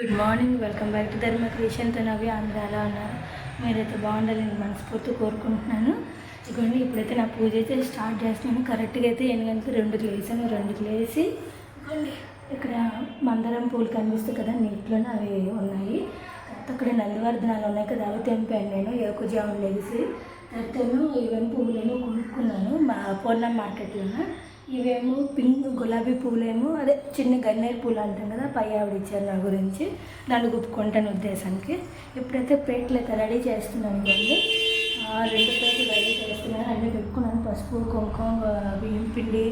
Good morning welcome back to Dharma క్రియేషన్తో నవ్వి అందరూ ఎలా ఉన్నారు? మీరైతే బాగుండాలని మనస్ఫూర్తి కోరుకుంటున్నాను. ఇదిగోండి ఇప్పుడైతే నా పూజ అయితే స్టార్ట్ చేస్తున్నాను. కరెక్ట్గా అయితే ఎన్ని గంటలకు రెండుకి లేసాను రెండుకి లేసి ఇదిగోండి ఇక్కడ మందారం పూలు కనిపిస్తాయి కదా నీటిలోనే అవి ఉన్నాయి. అక్కడ నందివర్ధనాలు ఉన్నాయి కదా అవి తెంపాను నేను. ఏకుజాములు లేసి తర్వాతను ఇవన్నీ పువ్వులేమో కొనుక్కున్నాను మా పూర్ణం మార్కెట్లోనే. ఇవేమో పింక్ గులాబీ పూలేమో అదే చిన్న గన్నేరు పూలు అంటాం కదా పై ఆవిడ ఇచ్చారు నా గురించి. నన్ను గుప్పుకుంటాను ఉద్దేశానికి. ఇప్పుడైతే ప్లేట్లు అయితే రెడీ చేస్తున్నాను అండి రెండు ప్లేట్లు రెడీ చేస్తున్నాను. అన్నీ పెట్టుకున్నాను. పసుపు కుంకుమ బియ్యం పిండి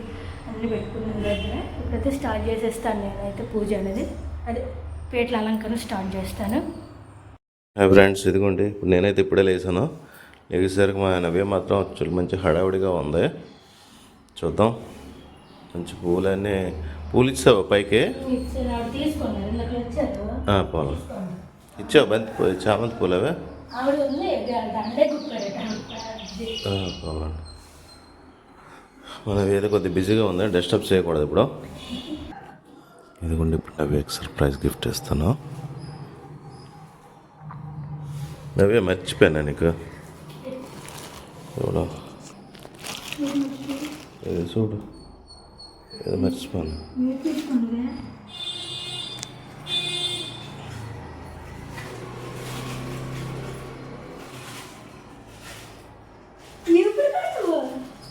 అన్నీ పెట్టుకున్నాను దగ్గర. ఇప్పుడైతే స్టార్ట్ చేసేస్తాను నేనైతే పూజ అనేది అదే ప్లేట్ల అలంకరణ స్టార్ట్ చేస్తాను. హాయ్ ఫ్రెండ్స్ ఇదిగోండి. ఇప్పుడు నేనైతే ఇప్పుడే లేచాను. లేచేసరికి మా నవ్య మాత్రం చాలా మంచి హడావిడిగా ఉంది. చూద్దాం. మంచి పూలన్నీ పూలు ఇచ్చావు పైకి పూలు. ఇచ్చావు బంతి పూ చామంతి పూలు. అవే మన వేద కొద్దిగా బిజీగా ఉంది. డిస్టర్బ్ చేయకూడదు ఇప్పుడు. ఇదిగోండి ఇప్పుడు నవ్యకి సర్ప్రైజ్ గిఫ్ట్ ఇస్తాను. నవ్య మర్చిపోయాను నీకు? చూడు. చూడు. ఇది మర్చిపోయాను మీరు తీసుకుంటే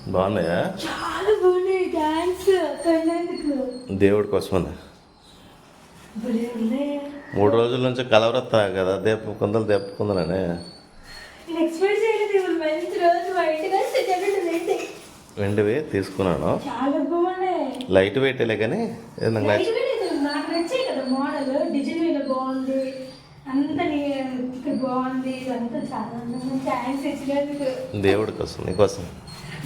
బాగున్నాయా? చాలా దేవుడి కోసమని? భలే ఉన్నాయి. మూడు రోజుల నుంచి కలవరత్తా కదా దీప కుందలు దీప కుందలని. వెండివి తీసుకున్నాను. చాలా లైట్ వెయిట్లే కానీ నాకు నచ్చి లైట్ వెయిట్ నాకు నచ్చాయి కదా మోడల్ డిజైన్ మీద బాగుంది. అంతా బాగుంది. ఇదంతా చాలా దేవుడి కోసం నీకోసం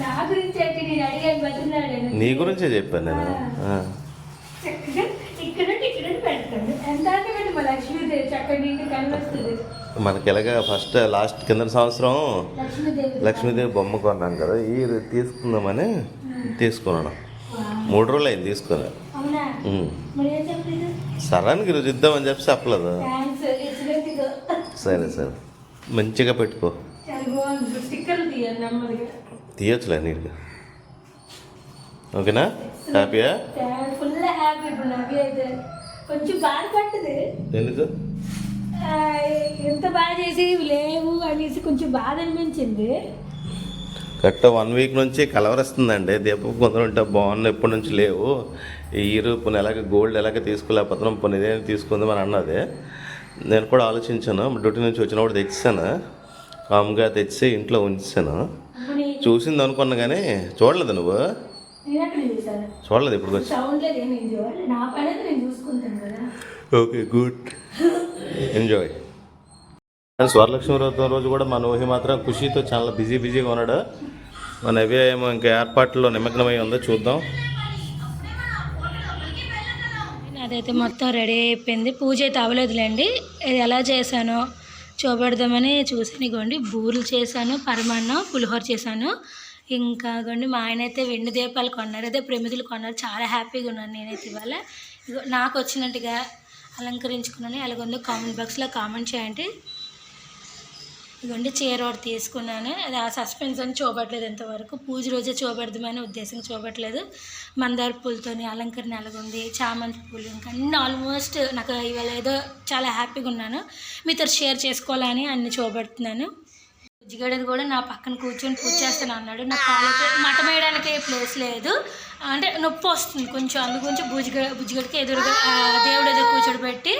నా గురించి నేను అడిగాను బతున్నాడు నీ గురించే చెప్పాను నేను. ఇక్కడ ఇక్కడ పెడతాడు ఎంత అంటే పెట్టి మా లక్ష్మీదేవి చక్కగా నీటి కనిపిస్తుంది. మనకి ఎలాగ ఫస్ట్ లాస్ట్ కింద సంవత్సరం లక్ష్మీదేవి లక్ష్మీదేవి బొమ్మ కొన్నాను కదా ఈ తీసుకుందామని తీసుకున్నాను. మూడు రోజులు అయింది తీసుకుని సరానికి ఈరోజు ఇద్దామని చెప్పి చెప్పలేదు? సరే సరే. మంచిగా పెట్టుకో. తీయచ్చులే నీట్గా. ఓకేనా? హ్యాపీయా? కొంచెం బాధపడ్డది ఎందుకు? ఎంత బాగా చేసి లేవు అనేసి కొంచెం బాధ అనిపించింది. కరెక్ట్ వన్ వీక్ నుంచి కలవరిస్తుందండి. దీపం కొందరు ఉంటే బాగున్నాయి ఎప్పటి నుంచి లేవు. ఈ ఇయర్ పోనీ ఎలాగ గోల్డ్ ఎలాగ తీసుకోలేకపోతున్నాం పోనీ ఇదేం తీసుకుందాం అని అన్నది. నేను కూడా ఆలోచించాను డ్యూటీ నుంచి వచ్చినప్పుడు తెచ్చాను. కామ్గా తెచ్చి ఇంట్లో ఉంచాను. చూసింది అనుకున్నా కానీ చూడలేదు నువ్వు. చూడలేదు ఇప్పుడు ఓకే గుడ్. ఎంజాయ్ స్వరలక్ష్మి వ్రతం రోజు కూడా మన ఊహి మాత్రం ఖుషితో చాలా బిజీ బిజీగా ఉన్నాడు. మన అవే ఏమో ఇంకా ఏర్పాట్లో నిమగ్నమై ఉందో చూద్దాం. అదైతే మొత్తం రెడీ అయిపోయింది. పూజ అయితే అవ్వలేదులేండి. ఇది ఎలా చేశానో చూపెడదామని చూసాను ఇగోండి బూరెలు చేశాను పరమాన్నం పులిహోర చేశాను. ఇంకా గోండి మా ఆయన అయితే వెండి దీపాలు కొన్నారు అదే ప్రమిదులు కొన్నారు చాలా హ్యాపీగా ఉన్నాను నేనైతే ఇవాళ. నాకు వచ్చినట్టుగా అలంకరించుకున్నాను. అలాగొందో కామెంట్ బాక్స్లో కామెంట్ చేయండి. ఇదిగోండి చీర ఒకటి తీసుకున్నాను. అది ఆ సస్పెన్స్ అని చూపట్లేదు ఇంతవరకు. పూజ రోజే చూపెడదామని ఉద్దేశం చూపట్లేదు. మందార పూలతోని అలంకరణ ఎలాగుంది చామంతి పూలు ఇంకా అన్ని ఆల్మోస్ట్ నాకు ఇవాళ ఏదో చాలా హ్యాపీగా ఉన్నాను. మీతో షేర్ చేసుకోవాలని అన్ని చూపెడుతున్నాను. బుజ్జిగడది కూడా నా పక్కన కూర్చొని పూజ చేస్తాను అన్నాడు. నాకు కాళ్ళకి మటం వేయడానికి ప్లేస్ లేదు. అంటే నొప్పి వస్తుంది కొంచెం అందు గురించి బుజ్జిగడ బుజ్జిగడికి ఎదురుగా దేవుడు ఎదురు కూర్చోబెట్టి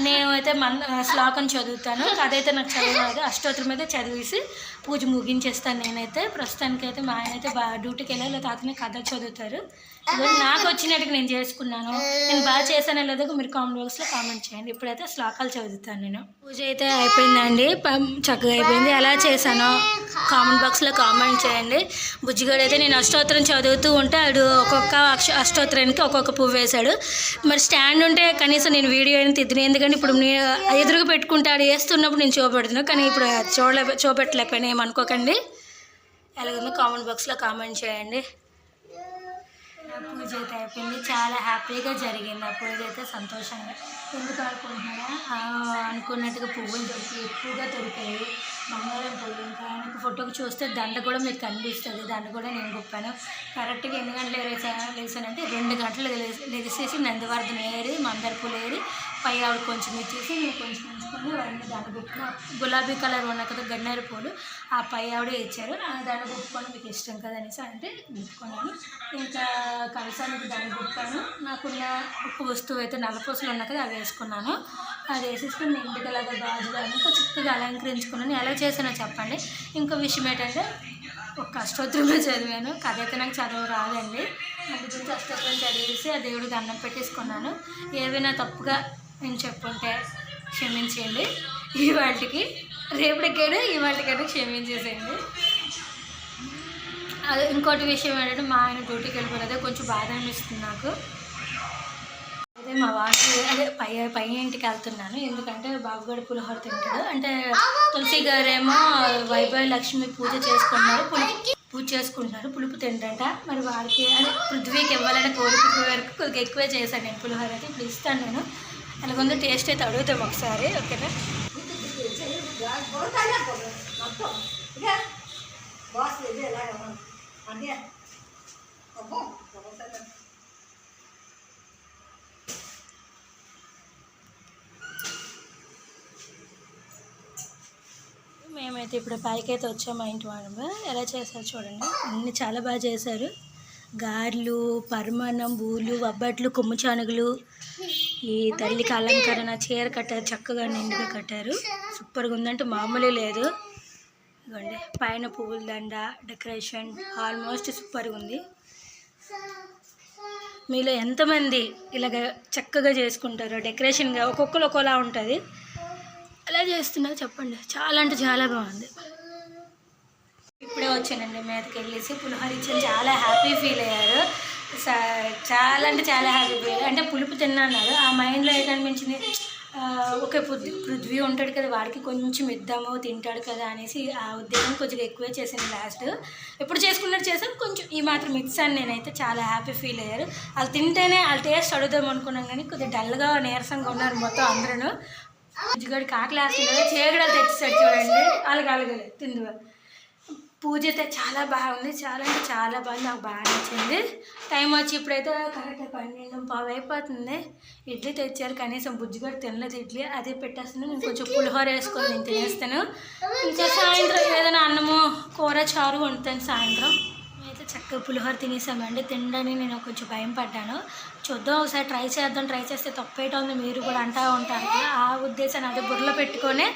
నేను అయితే మన శ్లోకం చదువుతాను అదైతే నాకు చదవలేదు అష్టోత్తరం అయితే చదివేసి పూజ ముగించేస్తాను నేనైతే. ప్రస్తుతానికైతే మా ఆయన అయితే బాగా డ్యూటీకి వెళ్ళాలి తాతనే కథ చదువుతారు. నాకు వచ్చినట్టుగా నేను చేసుకున్నాను. నేను బాగా చేశానో లేదో మీరు కామెంట్ బాక్స్లో కామెంట్ చేయండి. ఇప్పుడైతే శ్లోకాలు చదువుతాను నేను. పూజ అయితే అయిపోయిందండి. చక్కగా అయిపోయింది. ఎలా చేశానో కామెంట్ బాక్స్లో కామెంట్ చేయండి. బుజ్జిగాడు అయితే నేను అష్టోత్తరం చదువుతూ ఉంటే ఆడు ఒక్కొక్క అక్ష అష్టోత్తరానికి ఒక్కొక్క పువ్వు వేశాడు. మరి స్టాండ్ ఉంటే కనీసం నేను వీడియో అయినా తిద్దిన ఎందుకంటే ఇప్పుడు నేను ఎదురుగా పెట్టుకుంటే వేస్తున్నప్పుడు నేను చూపెడుతున్నాను కానీ ఇప్పుడు చూడలే చూపెట్టలేకపోయినా ఏమనుకోకండి. ఎలాగుందో? కామెంట్ బాక్స్లో కామెంట్ చేయండి. పూజ అయితే అయిపోయింది. చాలా హ్యాపీగా జరిగింది. ఆ పూజ అయితే సంతోషంగా ఎందుకు అనుకుంటున్నారా? అనుకున్నట్టుగా పువ్వులు దొరికి ఎక్కువగా దొరికాయి. బంగారం పువ్వులు ఇంకా ఆయనకు ఫోటోకి చూస్తే దండ కూడా మీకు కనిపిస్తుంది. దండ కూడా నేను గొప్పాను కరెక్ట్గా ఎన్ని గంటలు లేసా లేసానంటే రెండు గంటలు లేచేసి లెగిసేసి నందివర్ధన ఏరి మందార పూలు ఏరి పై ఆవిడ కొంచెం ఇచ్చేసి నేను కొంచెం తీసుకొని అవన్నీ దాని గుప్పుకుని గులాబీ కలర్ ఉన్న కదా గన్నేరు పూలు ఆ పై ఆవిడే ఇచ్చారు. ఆ దండ మీకు ఇష్టం కదా అనేసి అంటే గుప్పుకున్నాను ఇంకా కలసానికి దాన్ని గుప్పాను నాకున్న ఒక వస్తువు అయితే నల్లపూసలు ఉన్న కదా అవి వేసుకున్నాను. అది వేసేసుకుని నేను ఇంటికి అలాగే గాజులు అన్నీ చక్కగా అలంకరించుకున్నాను. ఎలా చేసానో చెప్పండి. ఇంకో విషయం ఏంటంటే ఒక అష్టోత్తరమే చదివాను. కథ అయితే నాకు చదువు రాదండి. అందు గురించి అష్టోత్తరం చదివేసి ఆ దేవుడికి అన్నం పెట్టేసుకున్నాను. ఏవైనా తప్పుగా నేను చెప్పుంటే క్షమించేయండి. ఇవాటికి రేపటికైనా వాటికైనా క్షమించేసేయండి. అదే ఇంకోటి విషయం ఏంటంటే మా ఆయన డ్యూటీకి వెళ్ళిపోతే కొంచెం బాధ అనిపిస్తుంది నాకు. అదే మా వాసు అదే పై పై ఇంటికి వెళ్తున్నాను. ఎందుకంటే బాబుగాడు పులిహోర తింటాడు. అంటే తులసి గారేమో వైభవ లక్ష్మి పూజ చేసుకున్నారు పులుపు పూజ చేసుకుంటున్నారు. పులుపు తింటంట మరి వాడికి అదే పృథ్వీకి ఇవ్వాలని కోరిక వరకు కొద్దిగా ఎక్కువే చేశాను నేను పులిహోర అయితే. ఇప్పుడు ఇస్తాను నేను. అలాగుందో టేస్ట్ అయితే అడుగుతాం ఒకసారి ఓకేనా? మేమైతే ఇప్పుడు పైకి అయితే వచ్చాము మా ఇంటి వాళ్ళు ఎలా చేశారు చూడండి. అన్ని చాలా బాగా చేశారు. గారెలు పరమాన్నం బూలు అబ్బట్లు కొమ్ము చానుగులు ఈ తల్లికి అలంకరణ చీర కట్టారు చక్కగా నిండుగా కట్టారు. సూపర్గా ఉందంటే మామూలే లేదు. ఇదిగోండి పైన పువ్వుల దండ డెకరేషన్ ఆల్మోస్ట్ సూపర్గా ఉంది. మీలో ఎంతమంది ఇలాగ చక్కగా చేసుకుంటారో డెకరేషన్గా ఒక్కొక్కరు ఒక్కోలా ఉంటుంది. ఎలా చేస్తున్నారు చెప్పండి. చాలా అంటే చాలా బాగుంది. ఇప్పుడే వచ్చానండి మీదకి వెళ్ళేసి పులిహోర చాలా హ్యాపీ ఫీల్ అయ్యారు. చాలా అంటే చాలా హ్యాపీ ఫీల్ అంటే పులుపు తిన్నాను ఆ మైండ్లో ఏదనిపించింది ఆ, ఒక పృథ్వీ పృథ్వీ ఉంటాడు కదా వాడికి కొంచెం ఇద్దాము తింటాడు కదా అనేసి ఆ ఉద్దేశం కొంచెం ఎక్కువే చేసాను లాస్ట్ ఎప్పుడు చేసుకున్నట్టు చేశాను కొంచెం ఈ మాత్రం మిక్స్ నేనైతే చాలా హ్యాపీ ఫీల్ అయ్యారు. వాళ్ళు తింటేనే వాళ్ళ టేస్ట్ అడుగుదాం అనుకున్నాం కానీ కొద్దిగా డల్గా నీరసంగా ఉన్నారు మొత్తం అందరూ. బుజ్జిగాడికి ఆకలి వేస్తుంది కదా తెచ్చేసాడు చూడండి. అలాగే అలాగే తిందు పూజ అయితే చాలా బాగుంది. చాలా అంటే చాలా బాగుంది నాకు బాగా నచ్చింది. టైం వచ్చి ఇప్పుడైతే కరెక్ట్ పన్నెండు పావు అయిపోతుంది. ఇడ్లీ తెచ్చారు. కనీసం బుజ్జిగాడు తినలేదు ఇడ్లీ. అదే పెట్టేస్తాను. నేను కొంచెం పులిహోర వేసుకొని నేను తినేస్తాను. ఇంకా సాయంత్రం ఏదైనా అన్నము కూర చారు వండుతాను సాయంత్రం. అయితే చక్కగా పులిహోర తినేసామండి తినడానికి నేను కొంచెం భయం పడ్డాను. చూద్దాం ఒకసారి ట్రై చేద్దాం. ట్రై చేస్తే తప్పేట ఉంది. మీరు కూడా అంటా ఉంటారు ఆ ఉద్దేశాన్ని అదే బుర్రలో పెట్టుకొని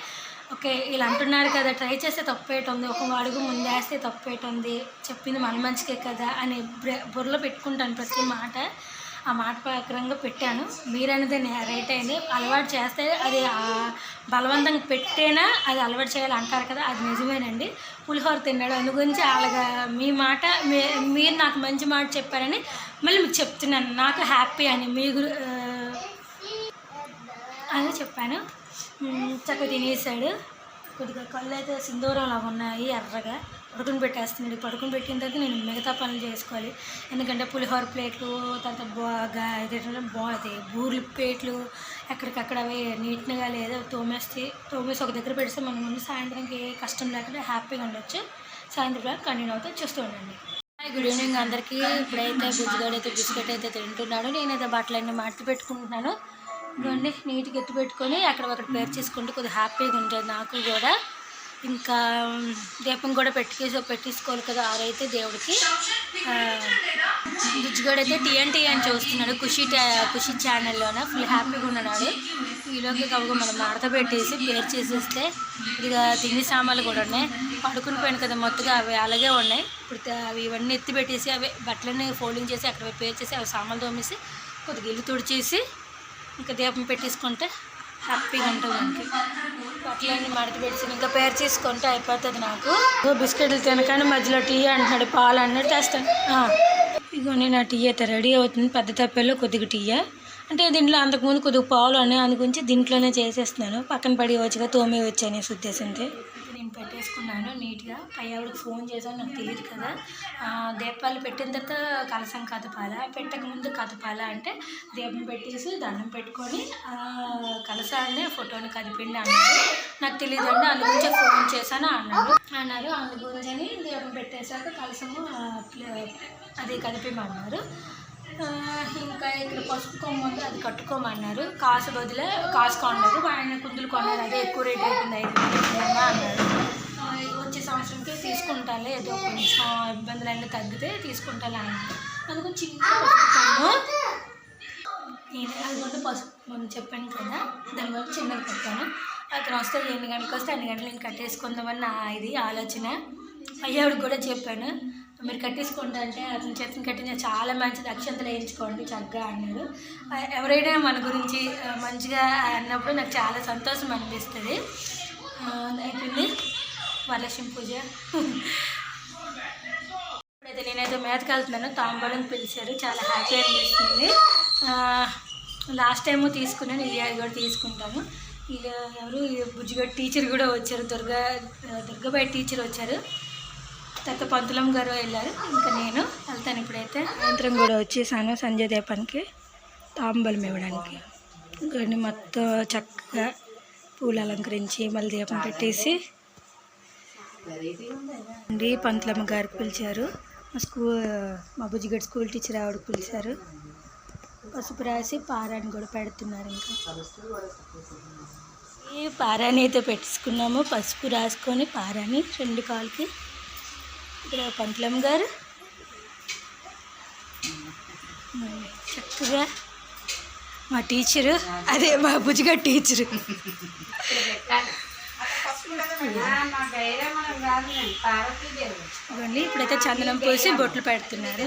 ఓకే ఇలా అంటున్నారు కదా ట్రై చేస్తే తప్పేటుంది ఒక అడుగు ముందేస్తే తప్పేటుంది చెప్పింది మన మంచికే కదా అని బ్రె- బుర్రలో పెట్టుకుంటాను ప్రతి మాట. ఆ మాట ప్రకారంగా పెట్టాను. మీరనేది రైట్ అయింది. అలవాటు చేస్తే అది బలవంతంగా పెట్టేనా అది అలవాటు చేయాలి అంటారు కదా అది నిజమేనండి. పులిహోర తిన్నాడు అందు గురించి అలాగా మీ మాట మీ- మీరు నాకు మంచి మాట చెప్పారని మళ్ళీ మీకు చెప్తున్నాను. నాకు హ్యాపీ అని మీ గురి అని చెప్పాను. చక్క చక్కగా తినేసాడు. కొద్దిగా కళ్ళు అయితే సింధూరం లాగా ఉన్నాయి ఎర్రగా. పడుకుని పెట్టేస్తున్నాడు. పడుకుని పెట్టిన తర్వాత నేను మిగతా పనులు చేసుకోవాలి. ఎందుకంటే పులిహోర ప్లేట్లు తర్వాత బాగా ఇదేంటంటే బాగుంది బూర్లు ప్లేట్లు ఎక్కడికక్కడ అవి నీట్గా లేదా తోమేస్తే తోమేసి ఒక దగ్గర పెడితే మనం ముందు సాయంత్రంకి ఏ కష్టం లేకుండా హ్యాపీగా ఉండొచ్చు. సాయంత్రం కంటిన్యూ అవుతా చూస్తూ ఉండండి. హాయ్ గుడ్ ఈవినింగ్ అందరికీ. ఇప్పుడైతే బుజ్జిగాడు అయితే బిస్కెట్ అయితే తింటున్నాడు. నేనైతే బట్టలన్నీ మడత పెట్టుకుంటున్నాను. ఇదిగోండి నీట్గా ఎత్తు పెట్టుకొని అక్కడ ఒకటి పేరు చేసుకుంటే కొద్దిగా హ్యాపీగా ఉంటుంది నాకు కూడా. ఇంకా దీపం కూడా పెట్టుకేసి పెట్టేసుకోవాలి కదా ఆరైతే దేవుడికి. ఆ, బుజ్జిగాడు అయితే టీఎన్టీ అని చూస్తున్నాడు ఖుషి టా- ఖుషి ఛానల్లోనే. ఫుల్ హ్యాపీగా ఉన్నాడు ఈలోకి కవుగా మనం మడత పెట్టేసి పేరు చేసేస్తే ఇక తిండి సామాన్లు కూడా ఉన్నాయి. పడుకుని పోయాను కదా మొత్తగా అవి అలాగే ఉన్నాయి. ఇప్పుడు అవి ఇవన్నీ ఎత్తి పెట్టేసి అవి బట్టలన్నీ ఫోల్డింగ్ చేసి అక్కడ పేరు చేసి అవి సామాన్లు తోమేసి కొద్దిగా ఇల్లు తుడిచేసి ఇంకా దీపం పెట్టేసుకుంటే హ్యాపీగా ఉంటుంది మనకి. బట్టలన్నీ మడత పెట్టి ఇంకా పేరు చేసుకుంటే అయిపోతుంది నాకు. బిస్కెట్లు తినగానే మధ్యలో టీ అంటున్నాడు పాలు అన్నట్టు తెస్తాను ఇగో నేను ఆ టీ అయితే రెడీ అవుతుంది పెద్ద తప్పెల్లో కొద్దిగా టీయా అంటే దీంట్లో అంతకుముందు కొద్దిగా పాలు అని అందుగురించి దీంట్లోనే చేసేస్తున్నాను. పక్కన పడి వచ్చుగా తోమి వచ్చి అనేసి ఉద్దేశంతో. పెట్టేసుకున్నాను నీట్గా. పై ఆవిడకి ఫోన్ చేసాను నాకు తెలియదు కదా. దీపాలు పెట్టిన తర్వాత కలసం కదపాలా? పెట్టక ముందు కదపాలా అంటే దీపం పెట్టేసి దండం పెట్టుకొని ఆ, కలసాన్ని ఫోటోని కదిపిండి అన్నాడు. నాకు తెలియదు అండి అందు గురించి ఫోన్ చేశాను అన్నారు అన్నారు అందు గురించి దీపం పెట్టేశాక కలసము అది కదిపిమన్నారు ఇంకా ఇక్కడ పసుపు కొమ్మ ఉంది అది కట్టుకోమన్నారు. కాసు బదులే కాసు కొనలేదు ఆయన కుందులు కొన్నారు అదే ఎక్కువ రేట్ అయిపోయింది ఐదు వేలు అన్నారు. వచ్చే సంవత్సరంకి తీసుకుంటాలే ఏదో కొంచెం ఇబ్బందులు అన్నీ తగ్గితే తీసుకుంటాలే అని అందుకు చిన్న పసుపు నేను అది ముందు పసుపు మనం చెప్పాను కదా దానివల్ల చిన్నది కట్టాను. అతను వస్తే ఎన్ని గంటలకు వస్తే అన్ని గంటలు నేను కట్టేసుకుందామని నా ఇది ఆలోచన. అయ్యావిడికి కూడా చెప్పాను. మీరు కట్టించుకుంటా అంటే అతని చేతిని కట్టిన చాలా మంచిది అక్షంతలు వేయించుకోండి చక్కగా అన్నాడు. ఎవరైనా మన గురించి మంచిగా అన్నప్పుడు నాకు చాలా సంతోషం అనిపిస్తుంది. అయిపోయింది. వరలక్ష్మి పూజ. ఇప్పుడైతే నేనైతే మేతకి వెళ్తున్నాను. తాంబూలం పిలిచారు. చాలా హ్యాపీ అనిపిస్తుంది. లాస్ట్ టైము తీసుకున్నాను. ఈ కూడా తీసుకుంటాను వీళ్ళు ఎవరు ఈ బుజ్జిగడ్ టీచర్ కూడా వచ్చారు. దుర్గా దుర్గాబాయి టీచర్ వచ్చారు. తర్వాత పంతులం గారు వెళ్ళారు. ఇంకా నేను వెళ్తాను ఇప్పుడైతే. సాయంత్రం కూడా వచ్చేసాను సంజయ్ దీపానికి తాంబలం ఇవ్వడానికి. గడిని మొత్తం చక్కగా పూలు అలంకరించి మళ్ళీ దీపం పెట్టేసి అండి పంతులమ్మ గారికి పిలిచారు. మా స్కూల్ మా బుజ్జిగడ్ స్కూల్ టీచర్ ఆవిడకి పిలిచారు. పసుపు రాసి పారాన్ని కూడా పెడుతున్నారు ఇంకా. ఈ పారాన్ని అయితే పెట్టుకున్నాము. పసుపు రాసుకొని పారాన్ని రెండు కాలుకి ఇక్కడ పంతులమ్మ గారు. చక్కగా మా టీచరు అదే మా బుజ్జిగడ్ టీచరు. ఇవ్వండి ఇప్పుడైతే చందనం పోసి బొట్లు పెడుతున్నారు.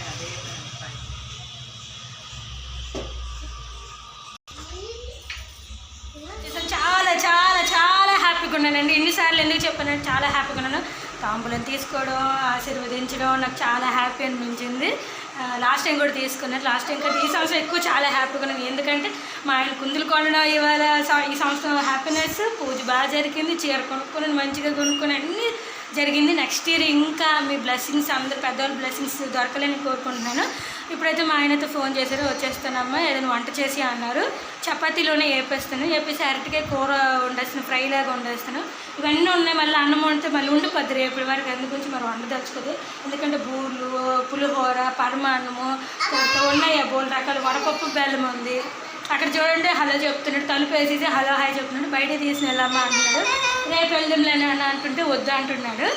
హ్యాపీగా ఉన్నానండి ఎన్నిసార్లు ఎందుకు చెప్పానంటే చాలా హ్యాపీగా ఉన్నాను తాంబూలం తీసుకోవడం ఆశీర్వదించడం నాకు చాలా హ్యాపీ అనిపించింది. లాస్ట్ టైం కూడా తీసుకున్నాను. లాస్ట్ టైం కూడా ఈ సంవత్సరం ఎక్కువ చాలా హ్యాపీగా ఉన్నాను ఎందుకంటే మా ఆయన కుందులు కొనడం ఇవాళ ఈ సంవత్సరం హ్యాపీనెస్ పూజ బాగా జరిగింది. చీర కొనుక్కొని మంచిగా కొనుక్కొని అన్నీ జరిగింది. నెక్స్ట్ ఇయర్ ఇంకా మీ బ్లెస్సింగ్స్ అందరు పెద్దవాళ్ళ బ్లెస్సింగ్స్ దొరకాలని కోరుకుంటున్నాను. ఇప్పుడైతే మా ఆయనతో ఫోన్ చేశారు వచ్చేస్తానమ్మా ఏదైనా వంట చేసి అన్నారు. చపాతీలోనే వేపేస్తాను వేపేసి అరటికాయ కూర వండేస్తాను ఫ్రై లాగా వండేస్తాను. ఇవన్నీ ఉన్నాయి మళ్ళీ అన్నం వండితే మళ్ళీ ఉండిపోద్ది రేపటి వరకు అందు గురించి మరి వండదలుచుకోదు ఎందుకంటే బూర్లు పులిహోర పరమాన్నము ఉన్నాయి ఆ బోల్ రకాల. వడపప్పు బెల్లం ఉంది. అక్కడ చూడండి హలో చెప్తున్నాడు. తలుపు వేసేసి హలో హాయ్ చెప్తున్నాడు. బయట తీసిన వెళ్ళమ్మా అంటున్నాడు. రేపు వెళ్దాంలే అని అంటుంటే వద్దు అంటున్నాడు.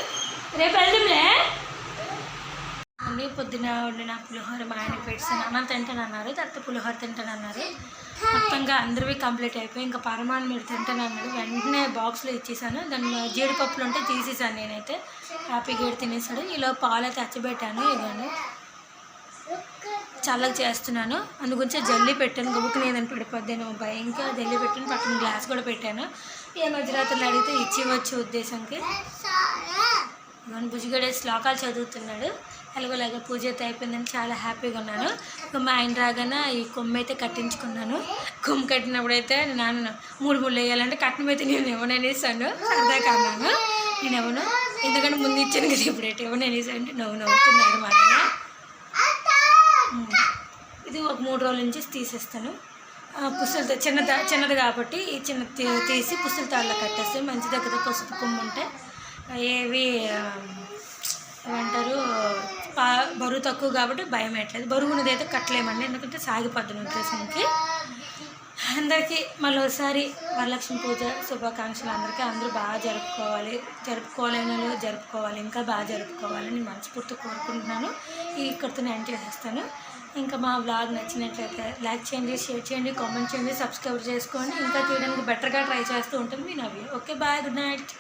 రేపు వెళ్దాంలే? మళ్ళీ పొద్దున వండిన పులిహోర మా ఆయనకి పెట్టాను అన్న తింటానన్నారు తర్వాత పులిహోర తింటానన్నారు. మొత్తంగా అందరివి కంప్లీట్ అయిపోయి ఇంకా పరమాన్ మీరు తింటానన్నాడు వెంటనే బాక్స్లో ఇచ్చేసాను. దాని జీడిపప్పులు ఉంటే తీసేసాను నేనైతే. హ్యాపీగా ఏడు తినేసాడు. ఇలా పాలు అయితే తెచ్చబెట్టాను ఇవ్వండి చల్లగా చేస్తున్నాను. అందు గురించి జల్లి పెట్టాను. గబుక్కుని లేదని పడిపోద్దాను భయంగా జల్లి పెట్టాను. పక్కన గ్లాస్ కూడా పెట్టాను. ఏ మధ్యరాత్రులు అడిగితే ఇచ్చివచ్చు ఉద్దేశంకి. ఇవన్నీ బుజ్జిగడే శ్లోకాలు చదువుతున్నాడు. ఎలాగోలాగా పూజ అయితే అయిపోయిందని చాలా హ్యాపీగా ఉన్నాను. మా ఆయన రాగానే ఈ కొమ్మ అయితే కట్టించుకున్నాను. కొమ్మ కట్టినప్పుడు అయితే నాన్న మూడు ముళ్ళు వేయాలంటే కట్నం అయితే నేను ఇవ్వననేసాను సరదా కాన్నాను నేను ఎవను ఎందుకంటే ముందు ఇచ్చాను కదా ఇప్పుడైతే ఇవ్వననేసి అంటే నవ్వు నవ్వుతున్నారు మా ఆయన. ఇది ఒక మూడు రోజుల నుంచి తీసేస్తాను. ఆ, పుస్తలతో చిన్నద చిన్నది కాబట్టి ఈ చిన్న తీసి పుస్తల తాళ్ళలో కట్టేస్తే మంచిదే కదా పసుపు కొమ్మ ఉంటే. ఏవి ఆ, ఏమంటారు పా బరువు తక్కువ కాబట్టి భయం వేయట్లేదు. బరువు అయితే కట్టలేమండి. ఎందుకంటే సాగిపోద్ది ఉద్దేశంకి అందరికీ మళ్ళీ ఒకసారి వరలక్ష్మి పూజ శుభాకాంక్షలు అందరికీ. అందరూ బాగా జరుపుకోవాలి. జరుపుకోలేని జరుపుకోవాలి. ఇంకా బాగా జరుపుకోవాలని మనస్ఫూర్తి కోరుకుంటున్నాను. ఈ ఇక్కడితో ఎండ్ చేసేస్తాను. ఇంకా మా బ్లాగ్ నచ్చినట్లయితే లైక్ చేయండి షేర్ చేయండి కామెంట్ చేయండి సబ్స్క్రైబ్ చేసుకోండి ఇంకా తీయడానికి బెటర్గా ట్రై చేస్తూ ఉంటుంది మీ నవ్వి ఓకే బాయ్ గుడ్ నైట్.